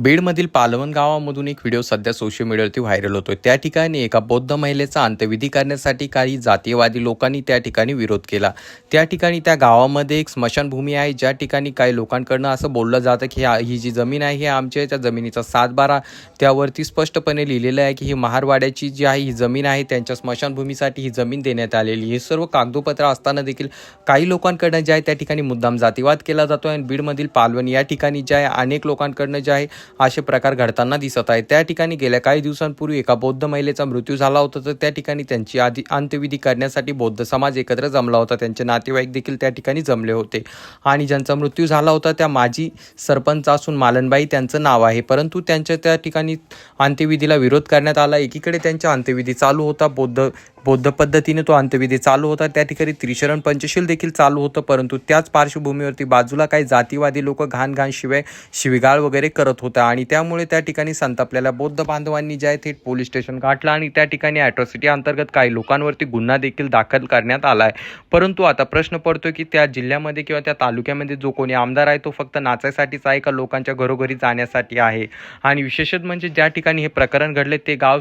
बीडमधील पालवण गावामधून एक व्हिडिओ सध्या सोशल मीडियावरती व्हायरल होतोय. त्या ठिकाणी एका बौद्ध महिलेचा अंत्यविधी करण्यासाठी काही जातीयवादी लोकांनी त्या ठिकाणी विरोध केला. त्या ठिकाणी त्या गावामध्ये एक स्मशानभूमी आहे. ज्या ठिकाणी काही लोकांकडनं असं बोललं जातं की ही जी जमीन आहे ही आमच्या त्या जमिनीचा सातबारा त्यावरती स्पष्टपणे लिहिलेलं आहे की ही महारवाड्याची जी आहे ही जमीन आहे त्यांच्या स्मशानभूमीसाठी ही जमीन देण्यात आलेली हे सर्व कागदोपत्र असताना देखील काही लोकांकडनं जे आहे त्या ठिकाणी मुद्दाम जातीवाद केला जातो आणि बीडमधील पालवण या ठिकाणी जे आहे अनेक लोकांकडनं जे आहे असे प्रकार घडताना दिसत आहे त्या ठिकाणी गेल्या काही दिवसांपूर्वी एका बौद्ध महिलेचा मृत्यू झाला होता. तर त्या ठिकाणी त्यांची आधी अंत्यविधी करण्यासाठी बौद्ध समाज एकत्र जमला होता. त्यांचे नातेवाईक देखील त्या ठिकाणी जमले होते. आणि ज्यांचा मृत्यू झाला होता त्या माजी सरपंच असून मालनबाई त्यांचं नाव आहे. परंतु त्यांच्या त्या ठिकाणी अंत्यविधीला विरोध करण्यात आला. एकीकडे त्यांच्या अंत्यविधी चालू होता. बौद्ध बौद्ध पद्धतीने तो अंत्यविधी चालू होता. त्या ठिकाणी त्रिशरण पंचशील देखील चालू होतं. परंतु त्याच पार्श्वभूमीवरती बाजूला काही जातीवादी लोक घाण घाण शिवाय शिवीगाळ वगैरे करत होता. आणि त्यामुळे त्या ठिकाणी संतापलेल्या बौद्ध बांधवांनी जे आहे थेट पोलीस स्टेशन गाठलं आणि त्या ठिकाणी ॲट्रॉसिटी अंतर्गत काही लोकांवरती गुन्हा देखील दाखल करण्यात आला आहे परंतु आता प्रश्न पडतो की त्या जिल्ह्यामध्ये किंवा त्या तालुक्यामध्ये जो कोणी आमदार आहे तो फक्त नाचायसाठीच आहे का लोकांच्या घरोघरी जाण्यासाठी आहे? आणि विशेषत म्हणजे ज्या ठिकाणी हे प्रकरण घडले ते गाव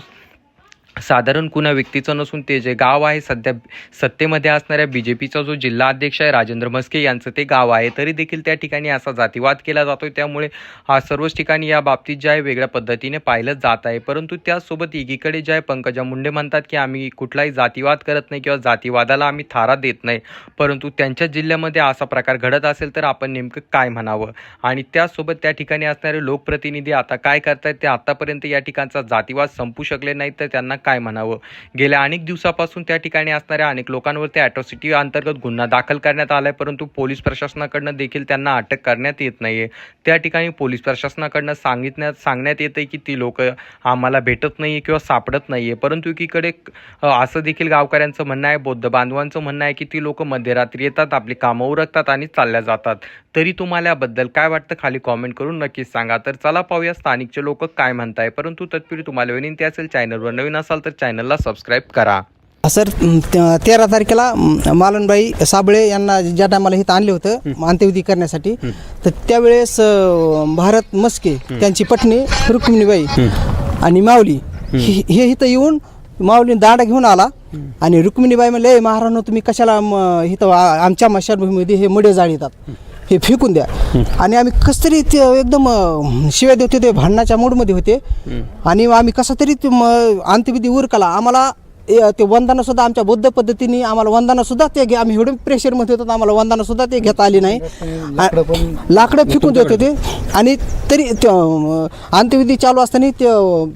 साधारण कुणा व्यक्तीचं नसून ते जे गाव आहे सध्या सत्तेमध्ये असणाऱ्या बी जे पीचा जो जिल्हा अध्यक्ष आहे राजेंद्र म्हस्के यांचं ते गाव आहे. तरी देखील त्या ठिकाणी असा जातीवाद केला जातोय. त्यामुळे हा सर्वच ठिकाणी या बाबतीत जे आहे वेगळ्या पद्धतीने पाहिलं जात आहे. परंतु त्यासोबत एकीकडे जे आहे पंकजा मुंडे म्हणतात की आम्ही कुठलाही जातीवाद करत नाही किंवा जातीवादाला आम्ही थारा देत नाही. परंतु त्यांच्या जिल्ह्यामध्ये असा प्रकार घडत असेल तर आपण नेमकं काय म्हणावं? आणि त्याचसोबत त्या ठिकाणी असणारे लोकप्रतिनिधी आता काय करतायत? ते आतापर्यंत या ठिकाणचा जातीवाद संपू शकले नाहीत तर त्यांना काय म्हणावं? गेल्या अनेक दिवसापासून त्या ठिकाणी असणाऱ्या अनेक लोकांवरती अॅट्रॉसिटी अंतर्गत गुन्हा दाखल करण्यात आला आहे परंतु पोलीस प्रशासनाकडनं देखील त्यांना अटक करण्यात येत नाही आहे त्या ठिकाणी पोलीस प्रशासनाकडनं सांगितण्यात सांगण्यात येतं की ती लोक आम्हाला भेटत नाही आहे किंवा सापडत नाही आहे परंतु एकीकडे असं देखील गावकऱ्यांचं म्हणणं आहे बौद्ध बांधवांचं म्हणणं आहे की ती लोक मध्यरात्री येतात आपली कामं उरकतात आणि चालल्या जातात. तरी तुम्हाला याबद्दल काय वाटतं खाली कॉमेंट करून नक्कीच सांगा. तर चला पाहूया स्थानिकचे लोक काय म्हणताय. परंतु तत्पूर्वी तुम्हाला विनंती असेल चॅनलवर नवीन असेल तर चॅनलला सबस्क्राईब करा. सर तेरा तारखेला मालनबाई साबळे यांना ज्या टायमाला इथं आणले होतं अंत्यविधी करण्यासाठी तर त्यावेळेस भारत मस्के त्यांची पत्नी रुक्मिणीबाई आणि माऊली हे इथं येऊन माऊली दांडा घेऊन आला आणि रुक्मिणीबाई म्हणले महाराज तुम्ही कशाला आ- आमच्या मशानभूमीमध्ये हे मडे जाळीतात? हे फेकून द्या. आणि आम्ही कस तरी ते एकदम अ, शिव्या देत होते भांडणाच्या मूडमध्ये होते. आणि आम्ही कसा तरी ते म- अंत्यविधी उरकला आम्हाला ए- ते वंदना सुद्धा आमच्या बौद्ध पद्धतीने आम्हाला वंदना सुद्धा ते घे. आम्ही एवढे प्रेशरमध्ये होतो आम्हाला वंदना सुद्धा ते घेता आली नाही. आ- लाकडं फेकून देत होते. आणि तरी ते, अं, अंत्यविधी चालू असताना ते अं,